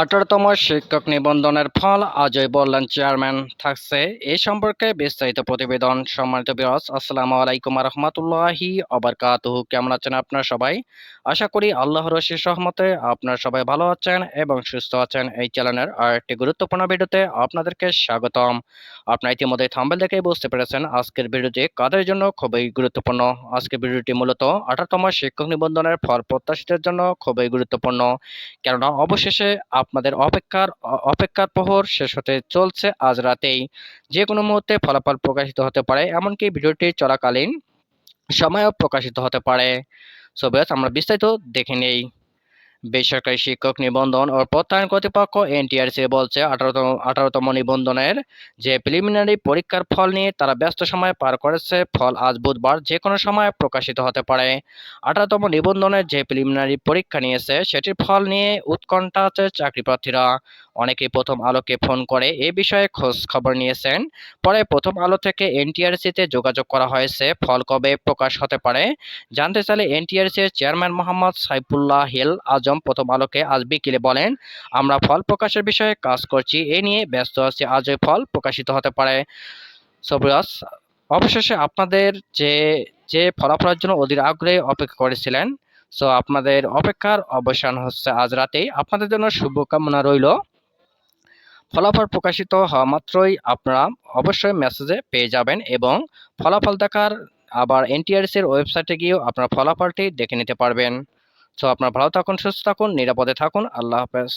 আঠারোতম শিক্ষক নিবন্ধনের ফল আজই বললেন চেয়ারম্যান। থাকছে এ সম্পর্কে বিস্তারিত প্রতিবেদন। সম্মানিত বিরস আসসালামু আলাইকুম রহমতুল্লাহি অবরকাতুহু কেমন আছেন আপনারা সবাই? আশা করি আল্লাহর রশির সহমতে আপনারা সবাই ভালো আছেন এবং সুস্থ আছেন। এই চ্যানেলের আর একটি গুরুত্বপূর্ণ ভিডিওতে আপনাদেরকে স্বাগতম। আপনারা ইতিমধ্যে থাম্বেল দেখেই বুঝতে পেরেছেন আজকের ভিডিওটি কাদের জন্য খুবই গুরুত্বপূর্ণ। আজকের ভিডিওটি মূলত আঠারোতম শিক্ষক নিবন্ধনের ফল প্রত্যাশীদের জন্য খুবই গুরুত্বপূর্ণ। কেননা অবশেষে আপনাদের অপেক্ষার অপেক্ষার প্রহর শেষ হতে চলছে আজ রাতেই। যে কোনো মুহূর্তে ফলাফল প্রকাশিত হতে পারে, এমনকি ভিডিওটি চলাকালীন সময়ও প্রকাশিত হতে পারে। সো আমরা বিস্তারিত দেখে নেই। বেসরকারি শিক্ষক নিবন্ধন ও প্রত্যয়ন কর্তৃপক্ষ এনটিআরসি বলছে, আঠারোতম আঠারোতম নিবন্ধনের যে প্রিলিমিনারি পরীক্ষার ফল নিয়ে তারা ব্যস্ত সময় পার করেছে, ফল আজ বুধবার যে কোনো সময় প্রকাশিত হতে পারে। আঠারোতম নিবন্ধনের যে প্রিলিমিনারি পরীক্ষা নিয়েছে, সেটির ফল নিয়ে উৎকণ্ঠা আছে চাকরি প্রার্থীরা অনেকেই প্রথম আলোকে ফোন করে এ বিষয়ে খোঁজ খবর নিয়েছেন। পরে প্রথম আলো থেকে এনটিআরসিতে যোগাযোগ করা হয়েছে। ফল কবে প্রকাশ হতে পারে? জানতে চাইলে এনটিআরসির চেয়ারম্যান মোহাম্মদ সাইফুল্লাহ হিল আজম প্রথম আলোকে আজ বিকেলে বলেন, আমরা ফল প্রকাশের বিষয়ে কাজ করছি। এ নিয়ে ব্যস্ত আছি। আজই ফল প্রকাশিত হতে পারে। সবরাজ অবশেষে আপনাদের যে যে ফলাফলের জন্য অধীর আগ্রহে অপেক্ষা করেছিলেন, সো আপনাদের অপেক্ষার অবসান হচ্ছে আজ রাতেই। আপনাদের জন্য শুভকামনা রইল। ফলাফল প্রকাশিত হওয়া মাত্রই আপনারা অবশ্যই মেসেজে পেয়ে যাবেন এবং ফলাফল দেখার আবার এনটিআরসির ওয়েবসাইটে গিয়েও আপনার ফলাফলটি দেখে নিতে পারবেন। সো আপনার ভালো থাকুন, সুস্থ থাকুন, নিরাপদে থাকুন। আল্লাহ হাফেজ।